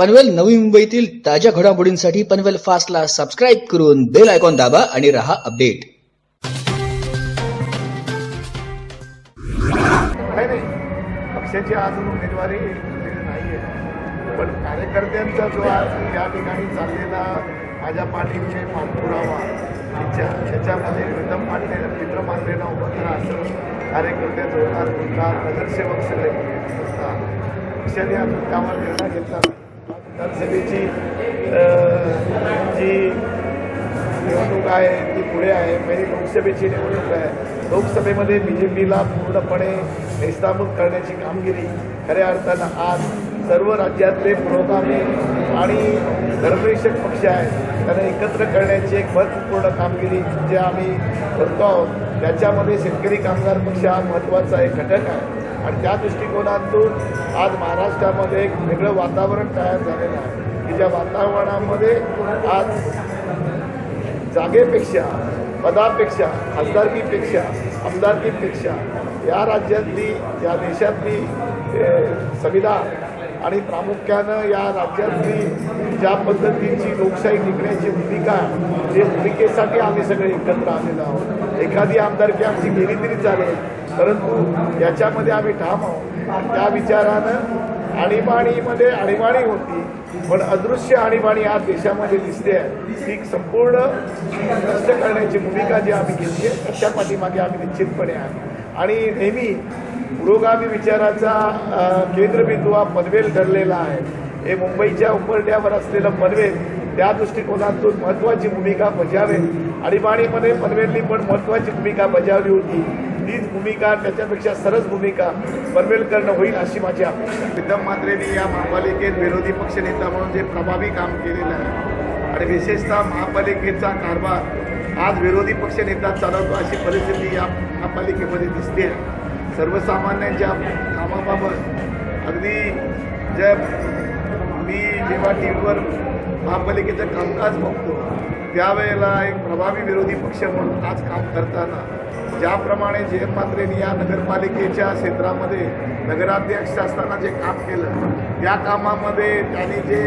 पनवेल नवी मुंबईतील ताज्या घडामोडींसाठी पनवेल फास्टला सबस्क्राईब करून बेल आयकॉन दाबा आणि रहा अपडेट नाही पक्षाची अजून उमेदवारी नाहीये. नाही पण कार्यकर्त्यांचा जो आज या ठिकाणी चाललेला माझ्या पाठीविषयी पाठपुरावा इच्छा त्याच्यामध्ये प्रीतम पांडे मित्र मानलेला उपत्र असं कार्यकर्ते जोरदार नगरसेवक सगळे. पक्षाने अजून त्यावर निर्णय घेतला. विधानसभेची जी निवडणूक आहे ती पुढे आहे म्हणजे लोकसभेची निवडणूक आहे. लोकसभेमध्ये बी जे पीला पूर्णपणे नेस्तामूत करण्याची कामगिरी खऱ्या अर्थानं आज सर्व राज्यातले पुरोगामी आणि धर्मनिरपेक्ष पक्ष आहेत. त्यांना एकत्र करण्याची एक महत्त्वपूर्ण कामगिरी जे आम्ही करतो आहोत त्याच्यामध्ये शेतकरी कामगार पक्ष हा महत्त्वाचा एक घटक आहे. आणि त्या दृष्टिकोनातून आज महाराष्ट्रामध्ये एक वेगळं वातावरण तयार झालेलं आहे. की ज्या वातावरणामध्ये आज जागेपेक्षा पदापेक्षा खासदारकीपेक्षा आमदारकीपेक्षा या राज्यातली या देशातली संविधान आणि प्रामुख्यानं या राज्यातली ज्या पद्धतीची लोकशाही टिकण्याची भूमिका जे भूमिकेसाठी आम्ही सगळे एकत्र आलेलो आहोत. एखादी आमदारकी आमची गेली तरी चालेल. परंतु याच्यामध्ये आम्ही ठाम आहोत. त्या विचारानं आणीबाणीमध्ये आणीबाणी होती पण अदृश्य आणीबाणी आज देशामध्ये दिसते आहे. ती संपूर्ण नष्ट करण्याची भूमिका जी आम्ही घेतली आहे त्याच्या पाठीमागे आम्ही निश्चितपणे आहे. आणि नेहमी पुरोगामी विचाराचा केंद्रबिंदू हा पनवेल ठरलेला आहे. हे मुंबईच्या उंबरठ्यावर असलेलं पनवेल त्या दृष्टिकोनातून महत्त्वाची भूमिका बजावेल. आणीबाणीमध्ये पनवेलनी पण महत्त्वाची भूमिका बजावली होती. तीच भूमिका त्याच्यापेक्षा सरस भूमिका पनवेलकरनं होईल अशी माझी अपेक्षा. प्रीतम मात्रेंनी या महापालिकेत विरोधी पक्षनेता म्हणून जे प्रभावी काम केलेलं आहे आणि विशेषतः महापालिकेचा कारभार आज विरोधी पक्षनेता चालवतो अशी परिस्थिती या महापालिकेमध्ये दिसते. सर्वसामान्यांच्या कामाबाबत अगदी ज्या मी जेव्हा टी व्हीवर महापालिकेचं कामकाज बघतो. त्यावेळेला एक प्रभावी विरोधी पक्ष म्हणून आज काम करताना ज्याप्रमाणे जयंत मात्रेंनी या नगरपालिकेच्या क्षेत्रामध्ये नगराध्यक्ष असताना जे काम केलं त्या कामामध्ये त्यांनी जे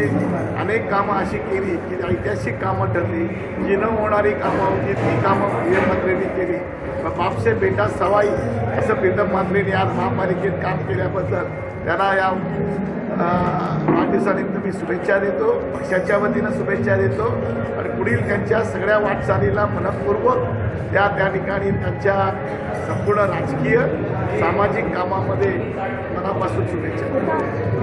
अनेक कामं अशी केली की ऐतिहासिक कामं ठरली जी न होणारी कामं होती ती कामं जयंत मात्रेंनी केली. बापसे बेटा सवाई असं प्रीतम मात्रेने आज महापालिकेत काम केल्याबद्दल त्यांना या वाढदिवसानिमित्त मी शुभेच्छा देतो पक्षाच्या वतीनं शुभेच्छा देतो. आणि पुढील त्यांच्या सगळ्या वाटचालीला मनपूर्वक त्या त्या ठिकाणी त्यांच्या संपूर्ण राजकीय सामाजिक कामामध्ये मनापासून शुभेच्छा देतो.